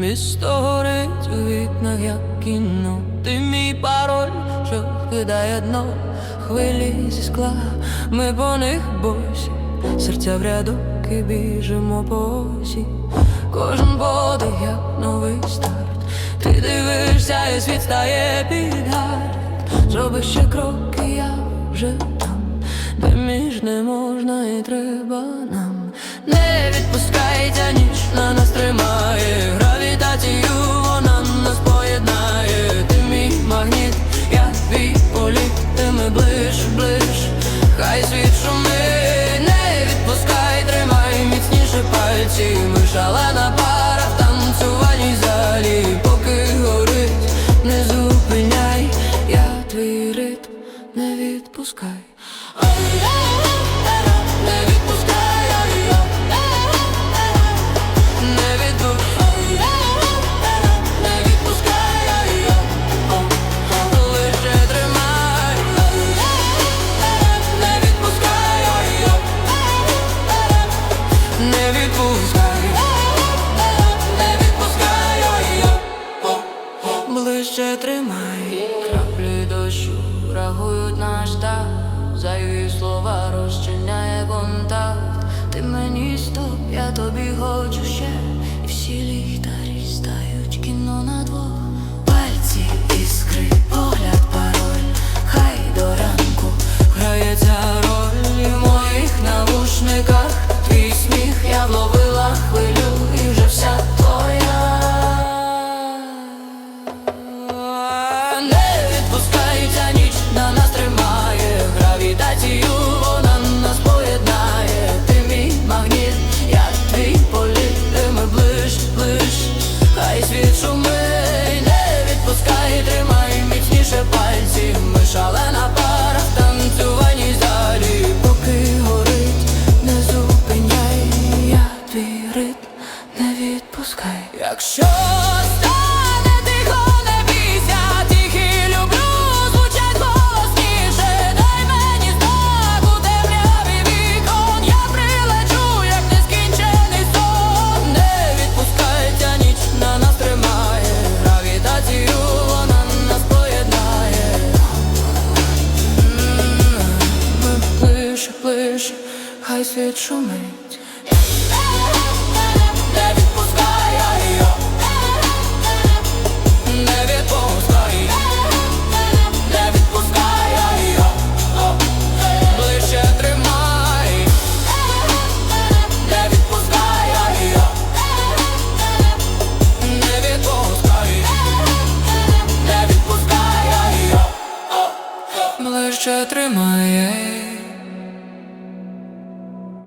Місто горить у вікнах, як кіно Ти мій пароль, що кидає дно Хвилі зі скла, ми по них босі Серця в рядок і біжимо по осі. Кожен подих, як новий старт. Ти дивишся і світ стає під гард Зробиш ще крок, і я вже там. Де між не можна і треба нам. Не відпускайте ніч на нас тримає хай світ шумить Не відпускай, тримай міцніше пальці. Ми шалена пара в танцювальній залі. Поки горить, не зупиняй, я твій ритм, не відпускай. не не відпускай, не відпускай, ближче тримай, краплі дощу рахують наш так, зайві слова розчиняє контакт. Ти мені стоп, я тобі хочу ще, ближче, хай світ шумить. ще тримає.